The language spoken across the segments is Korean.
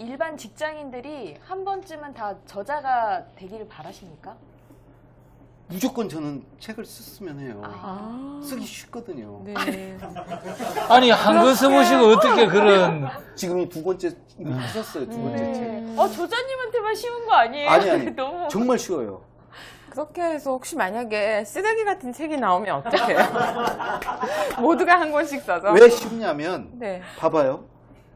일반 직장인들이 한 번쯤은 다 저자가 되기를 바라십니까? 무조건 저는 책을 썼으면 해요. 아. 쓰기 쉽거든요. 네. 아니 한글 써보시고 어떻게 그런 지금 이 두 번째 이미 하셨어요. 두 번째 네. 책. 어, 조자님한테만 쉬운 거 아니에요? 아니 아니. 너무. 정말 쉬워요. 그렇게 해서 혹시 만약에 쓰레기 같은 책이 나오면 어떡해요? 모두가 한 권씩 써서. 왜 쉽냐면 네. 봐봐요.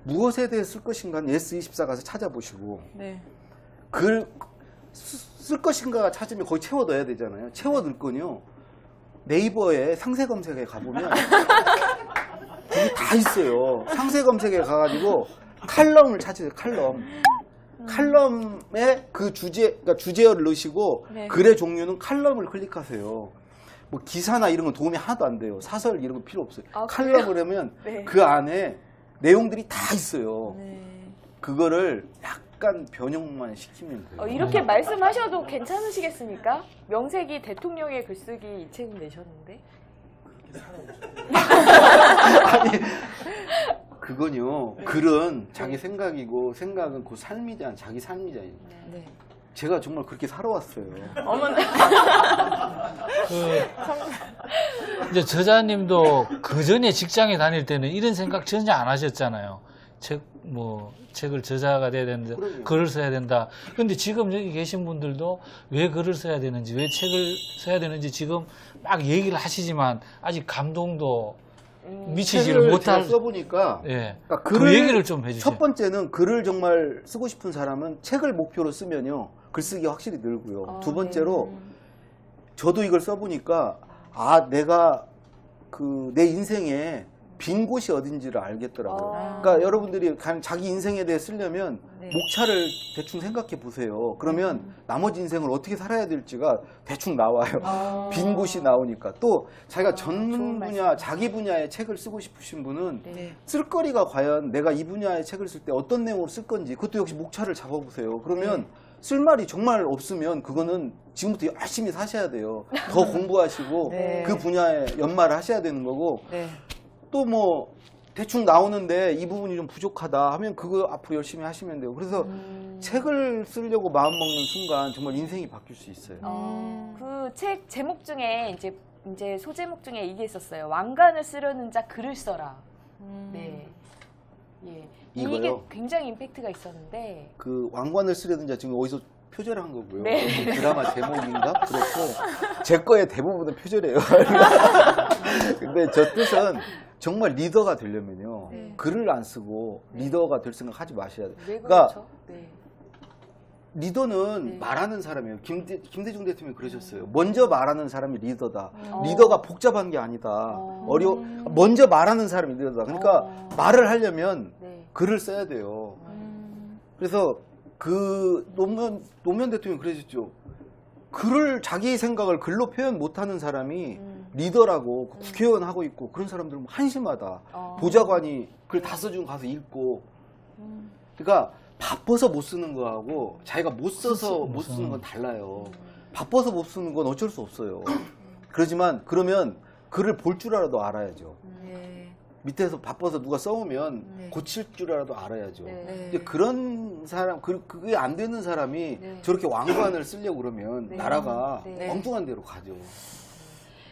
무엇에 대해 쓸 것인가는 S24 가서 찾아보시고 네. 글 쓸 것인가 찾으면 거기 채워 넣어야 되잖아요. 채워 넣을 건요. 네이버에 상세 검색에 가보면 거기 다 있어요. 상세 검색에 가가지고 칼럼을 찾으세요. 칼럼. 칼럼에 그 주제, 그러니까 주제어를 넣으시고 네. 글의 종류는 칼럼을 클릭하세요. 뭐 기사나 이런 건 도움이 하나도 안 돼요. 사설 이런 거 필요 없어요. 아, 칼럼을 하면 네. 그 안에 내용들이 다 있어요. 네. 그거를 약간 변형만 시키면 돼요. 어, 이렇게 말씀하셔도 괜찮으시겠습니까? 명색이 대통령의 글쓰기 이 책을 내셨는데. 그건요. 글은 자기 생각이고 생각은 그 삶이잖아. 자기 삶이잖아요. 네. 제가 정말 그렇게 살아왔어요. 어머나. 그 이제 저자님도 그 전에 직장에 다닐 때는 이런 생각 전혀 안 하셨잖아요. 책 뭐 책을 저자가 돼야 된다, 그럼요. 글을 써야 된다. 근데 지금 여기 계신 분들도 왜 글을 써야 되는지, 왜 책을 써야 되는지 지금 막 얘기를 하시지만 아직 감동도 미치지를 책을 못할. 제가 써보니까 예. 그러니까 그 글을 얘기를 좀 해주세요. 첫 번째는 글을 정말 쓰고 싶은 사람은 책을 목표로 쓰면요. 글쓰기가 확실히 늘고요. 아, 두 번째로 네. 저도 이걸 써보니까 아 내가 그 내 인생에 빈 곳이 어딘지를 알겠더라고요. 아. 그러니까 여러분들이 간- 자기 인생에 대해 쓰려면 네. 목차를 대충 생각해 보세요. 그러면 나머지 인생을 어떻게 살아야 될지가 대충 나와요. 아. 빈 곳이 나오니까 또 자기가 아, 전문 분야. 자기 분야의 책을 쓰고 싶으신 분은 네. 쓸거리가 과연 내가 이 분야의 책을 쓸 때 어떤 내용으로 쓸 건지 그것도 역시 목차를 잡아보세요. 그러면 네. 쓸 말이 정말 없으면 그거는 지금부터 열심히 사셔야 돼요. 더 공부하시고 네. 그 분야에 연말을 하셔야 되는 거고 네. 또 뭐 대충 나오는데 이 부분이 좀 부족하다 하면 그거 앞으로 열심히 하시면 돼요. 그래서 음. 책을 쓰려고 마음 먹는 순간 정말 인생이 바뀔 수 있어요. 어, 그 책 제목 중에 이제 이제 소제목 중에 이게 있었어요. 왕관을 쓰려는 자 글을 써라. 음. 네. 예. 이거요? 이게 굉장히 임팩트가 있었는데. 그 왕관을 쓰려는 자 지금 어디서 표절한 거고요. 네. 드라마 제목인가 그렇고 제 거의 대부분은 표절이에요. 근데 저 뜻은 정말 리더가 되려면요 네. 글을 안 쓰고 리더가 될 생각 하지 마셔야 돼요. 왜 그러니까 그렇죠? 네. 리더는 네. 말하는 사람이에요. 김대, 김대중 대통령이 그러셨어요. 먼저 말하는 사람이 리더다. 어. 리더가 복잡한 게 아니다. 어. 어려 먼저 말하는 사람이 리더다. 그러니까 어. 말을 하려면 네. 글을 써야 돼요. 음. 그래서 그 노무현 노무현 대통령이 그러셨죠. 글을 자기 생각을 글로 표현 못하는 사람이 음. 리더라고 국회의원 하고 있고 그런 사람들은 한심하다. 어. 보좌관이 글 다 써주고 가서 읽고. 음. 그러니까 바빠서 못 쓰는 거하고 자기가 못 써서 못못 쓰는 쓰는 건 달라요. 바빠서 못 쓰는 건 어쩔 수 없어요. 그러지만 그러면 글을 볼 줄 알아도 알아야죠. 네. 밑에서 바빠서 누가 써오면 네. 고칠 줄 알아도 알아야죠. 네. 네. 이제 그런 사람, 그, 그게 안 되는 사람이 네. 저렇게 왕관을 쓰려고 그러면 네. 나라가 네. 엉뚱한 데로 가죠.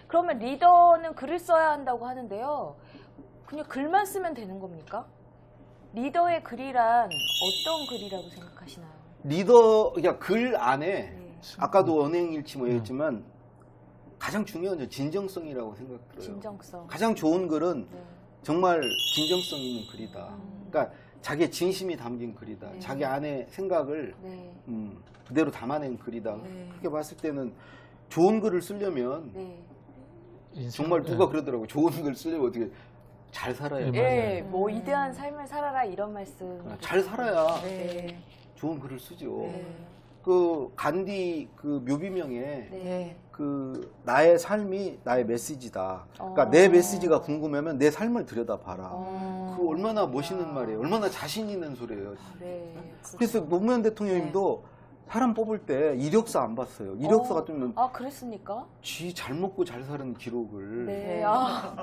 그러면 리더는 글을 써야 한다고 하는데요. 그냥 글만 쓰면 되는 겁니까? 리더의 글이란 어떤 글이라고 생각하시나요? 리더, 그러니까 글 안에 네. 아까도 언행일치 뭐 얘기했지만 가장 중요한 건 진정성이라고 생각들어요. 진정성. 가장 좋은 글은 네. 정말 진정성 있는 글이다. 음. 그러니까 자기의 진심이 담긴 글이다. 네. 자기 안에 생각을 네. 음, 그대로 담아낸 글이다. 네. 그렇게 봤을 때는 좋은 글을 쓰려면 네. 정말 누가 예. 그러더라고. 좋은 글 쓰려면 어떻게 잘 살아야 예, 돼. 예, 뭐 음. 이대한 삶을 살아라 이런 말씀. 잘 살아야 네. 좋은 글을 쓰죠. 네. 그 간디 그 묘비명에 네. 네. 그 나의 삶이 나의 메시지다. 그러니까 어. 내 메시지가 궁금하면 내 삶을 들여다봐라. 어. 그 얼마나 멋있는 말이에요. 얼마나 자신 있는 소리예요. 네. 그래서 노무현 대통령님도 사람 뽑을 때 이력서 안 봤어요. 이력서 어. 같으면 아, 그랬습니까? 쥐잘 먹고 잘 사는 기록을 네. 네. 아,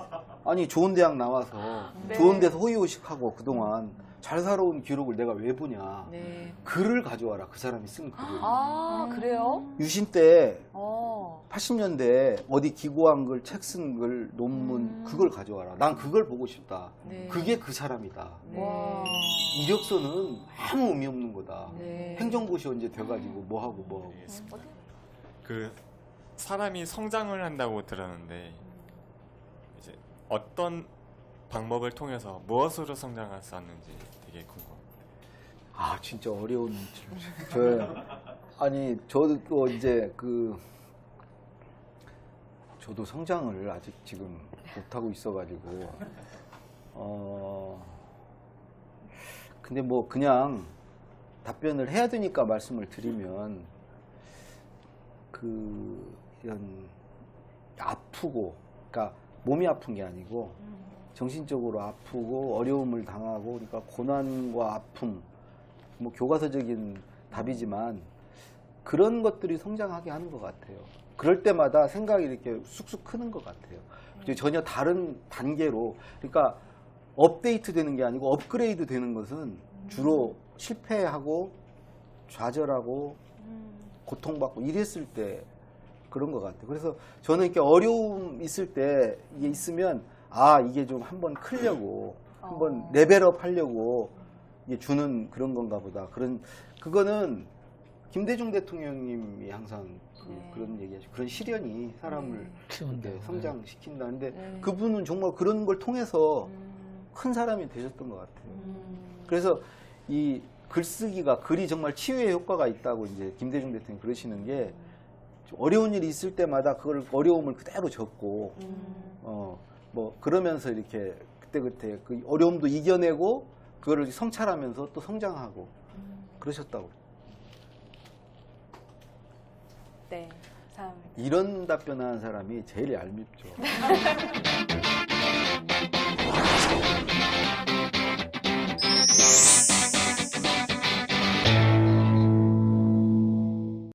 아니 좋은 대학 나와서 네. 좋은 데서 호의호식하고 그동안 잘 살아온 기록을 내가 왜 보냐 네. 글을 가져와라 그 사람이 쓴 글을 아, 그래요? 유신 때 어. 80년대 어디 기고한 글, 책 쓴 글, 논문 음. 그걸 가져와라. 난 그걸 보고 싶다. 네. 그게 그 사람이다. 네. 와. 이력서는 아무 의미 없는 거다. 네. 행정고시 언제 돼가지고 뭐 하고 뭐 하고. 어디? 그 사람이 성장을 한다고 들었는데 이제 어떤 방법을 통해서 무엇으로 성장할 수 있는지 되게 궁금합니다. 아 진짜 어려운 질문. 저 아니 저도 이제 그 저도 성장을 아직 지금 못 하고 있어가지고 어 근데 뭐 그냥 답변을 해야 되니까 말씀을 드리면 그 이런 아프고 그러니까 몸이 아픈 게 아니고 정신적으로 아프고 어려움을 당하고 그러니까 고난과 아픔 뭐 교과서적인 답이지만 그런 것들이 성장하게 하는 것 같아요. 그럴 때마다 생각이 이렇게 쑥쑥 크는 것 같아요. 전혀 다른 단계로 그러니까 업데이트 되는 게 아니고 업그레이드 되는 것은 주로 실패하고 좌절하고 고통받고 이랬을 때 그런 것 같아요. 그래서 저는 이렇게 어려움 있을 때 이게 있으면 아 이게 좀 한번 크려고 한번 어. 레벨업 하려고 이게 주는 그런 건가 보다. 그런 그거는 김대중 대통령님이 항상 그, 네. 런 얘기하죠. 그런 시련이 사람을 키운다. 이렇게 성장시킨다는데 네. 그분은 정말 그런 걸 통해서 음. 큰 사람이 되셨던 것 같아요. 음. 그래서 이 글쓰기가 글이 정말 치유의 효과가 있다고 이제 김대중 대통령이 그러시는 게좀 어려운 일이 있을 때마다 그걸 어려움을 그대로 적고 음. 어 뭐 그러면서 이렇게 그때그때 그 어려움도 이겨내고 그거를 성찰하면서 또 성장하고 그러셨다고. 네. 참. 이런 답변하는 사람이 제일 얄밉죠.